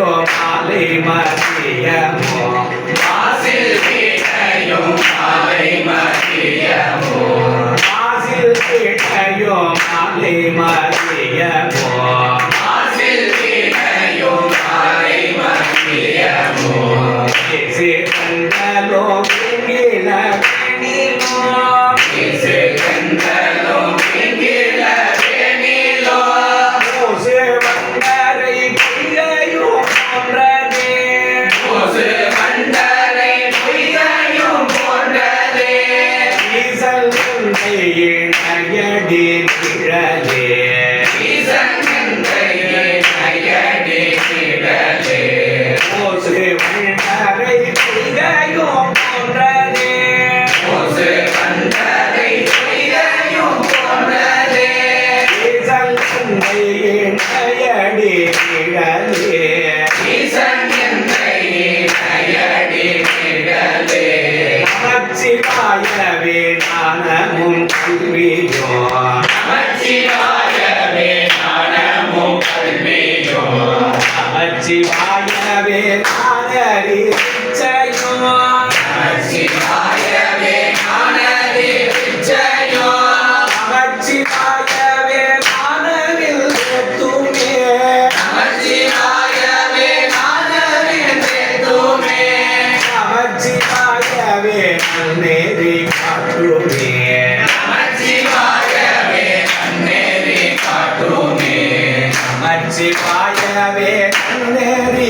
மாலை மதியமோ வாசில் கேட்டையோ மாலை மதியமோ வாசில் கேட்டையோ மாலை மதியமோ ஈசல் உன்னையின் நிழலே நமச்சிவாயவே நானமும் கல்வியோ நமச்சிவாயவே நானறி நிச்சயோ நமச்சிவாயவே நமச்சிவாயவே நன்னேறி காட்டுமே. நமச்சிவாயவே நன்னே